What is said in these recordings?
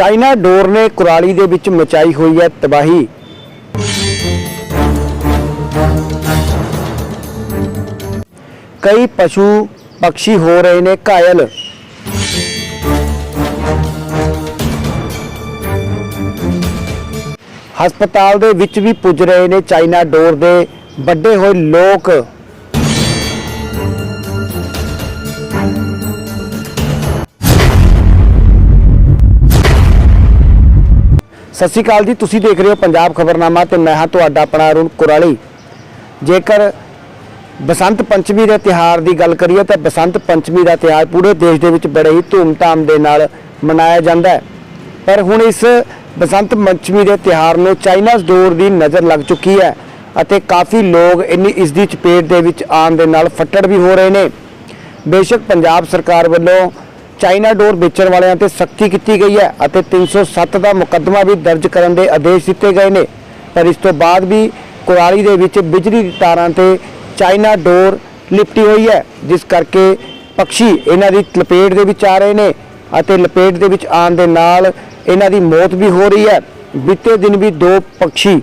China ਡੋਰ ਨੇ ਕੁਰਾਲੀ ਦੇ ਵਿੱਚ ਮਚਾਈ ਹੋਈ ਹੈ ਤਬਾਹੀ। ਕਈ ਪਸ਼ੂ ਪੰਛੀ ਹੋ ਰਹੇ ਨੇ ਘਾਇਲ। ਹਸਪਤਾਲ ਦੇ ਵਿੱਚ ਵੀ ਪੁੱਜ ਰਹੇ ਨੇ ਚਾਈਨਾ ਡੋਰ ਦੇ ਵੱਡੇ ਹੋਏ ਲੋਕ। ਸਤਿ ਸ਼੍ਰੀ ਅਕਾਲ ਜੀ, ਤੁਸੀਂ ਦੇਖ ਰਹੇ ਹੋ ਪੰਜਾਬ ਖਬਰਨਾਮਾ ਤੇ ਮੈਂ ਹਾਂ ਤੁਹਾਡਾ ਆਪਣਾ ਅਰੁਣ ਕੁਰਾਲੀ। ਜੇਕਰ ਬਸੰਤ ਪੰਚਮੀ ਦੇ ਤਿਹਾਰ ਦੀ ਗੱਲ ਕਰੀਏ ਤਾਂ ਬਸੰਤ ਪੰਚਮੀ ਦਾ ਤਿਹਾਰ ਪੂਰੇ ਦੇਸ਼ ਦੇ ਵਿੱਚ ਬੜੇ ਹੀ ਧੂਮਧਾਮ ਦੇ ਨਾਲ ਮਨਾਇਆ ਜਾਂਦਾ ਹੈ। ਪਰ ਹੁਣ ਇਸ ਬਸੰਤ ਪੰਚਮੀ ਦੇ ਤਿਹਾਰ ਨੂੰ ਚਾਈਨਾਜ਼ ਦੌਰ ਦੀ ਨਜ਼ਰ ਲੱਗ ਚੁੱਕੀ ਹੈ ਅਤੇ ਕਾਫੀ ਲੋਕ ਇੰਨੀ ਇਸ ਦੀ ਚਪੇਟ ਦੇ ਵਿੱਚ ਆਉਣ ਦੇ ਨਾਲ ਫੱਟੜ ਵੀ ਹੋ ਰਹੇ ਨੇ। ਬੇਸ਼ੱਕ ਪੰਜਾਬ ਸਰਕਾਰ ਵੱਲੋਂ ਚਾਈਨਾ ਡੋਰ ਵੇਚਣ ਵਾਲਿਆਂ ਤੇ ਸਖਤੀ ਕੀਤੀ ਗਈ ਹੈ ਅਤੇ 307 ਦਾ ਮੁਕੱਦਮਾ ਵੀ ਦਰਜ ਕਰਨ ਦੇ ਆਦੇਸ਼ ਦਿੱਤੇ ਗਏ ਨੇ। ਪਰ ਇਸ ਤੋਂ ਬਾਅਦ ਵੀ ਕੁਰਾਲੀ ਦੇ ਵਿੱਚ ਬਿਜਲੀ ਦੀ ਤਾਰਾਂ ਤੇ ਚਾਈਨਾ ਡੋਰ ਲਿਪਟੀ ਹੋਈ ਹੈ, ਜਿਸ ਕਰਕੇ ਪੰਛੀ ਇਹਨਾਂ ਦੀ ਲਪੇਟ ਦੇ ਵਿੱਚ ਆ ਰਹੇ ਨੇ ਅਤੇ ਲਪੇਟ ਦੇ ਵਿੱਚ ਆਉਣ ਦੇ ਨਾਲ ਇਹਨਾਂ ਦੀ ਮੌਤ ਵੀ ਹੋ ਰਹੀ ਹੈ। ਬੀਤੇ ਦਿਨ ਵੀ ਦੋ ਪੰਛੀ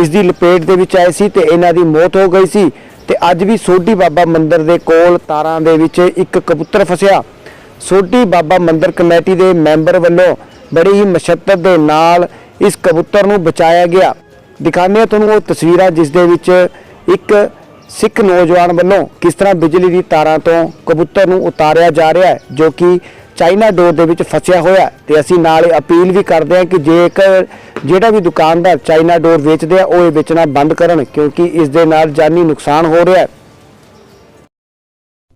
ਇਸ ਦੀ ਲਪੇਟ ਦੇ ਵਿੱਚ ਆਏ ਸੀ ਤੇ ਇਹਨਾਂ ਦੀ ਮੌਤ ਹੋ ਗਈ ਸੀ ਤੇ ਅੱਜ ਵੀ ਸੋਢੀ ਬਾਬਾ ਮੰਦਿਰ ਦੇ ਕੋਲ ਤਾਰਾਂ ਦੇ ਵਿੱਚ ਇੱਕ ਕਬੂਤਰ ਫਸਿਆ। ਸੋਢੀ ਬਾਬਾ ਮੰਦਰ ਕਮੇਟੀ ਦੇ ਮੈਂਬਰ ਵੱਲੋਂ ਬੜੀ ਹੀ ਮਸ਼ੱਕਤ ਦੇ ਨਾਲ ਇਸ ਕਬੂਤਰ ਨੂੰ ਬਚਾਇਆ ਗਿਆ। ਦਿਖਾਉਂਦੇ ਹਾਂ ਤੁਹਾਨੂੰ ਉਹ ਤਸਵੀਰਾਂ ਜਿਸ ਦੇ ਵਿੱਚ ਇੱਕ ਸਿੱਖ ਨੌਜਵਾਨ ਵੱਲੋਂ ਕਿਸ ਤਰ੍ਹਾਂ ਬਿਜਲੀ ਦੀ ਤਾਰਾਂ ਤੋਂ ਕਬੂਤਰ ਨੂੰ ਉਤਾਰਿਆ ਜਾ ਰਿਹਾ ਹੈ, ਜੋ ਕਿ ਚਾਈਨਾ ਡੋਰ ਦੇ ਵਿੱਚ ਫਸਿਆ ਹੋਇਆ ਹੈ। ਤੇ ਅਸੀਂ ਨਾਲ ਇਹ ਅਪੀਲ ਵੀ ਕਰਦੇ ਹਾਂ ਕਿ ਜੇਕਰ ਜਿਹੜਾ ਵੀ ਦੁਕਾਨਦਾਰ ਚਾਈਨਾ ਡੋਰ ਵੇਚਦੇ ਆ, ਉਹ ਇਹ ਵੇਚਣਾ ਬੰਦ ਕਰਨ, ਕਿਉਂਕਿ ਇਸ ਦੇ ਨਾਲ ਜਾਨੀ ਨੁਕਸਾਨ ਹੋ ਰਿਹਾ ਹੈ।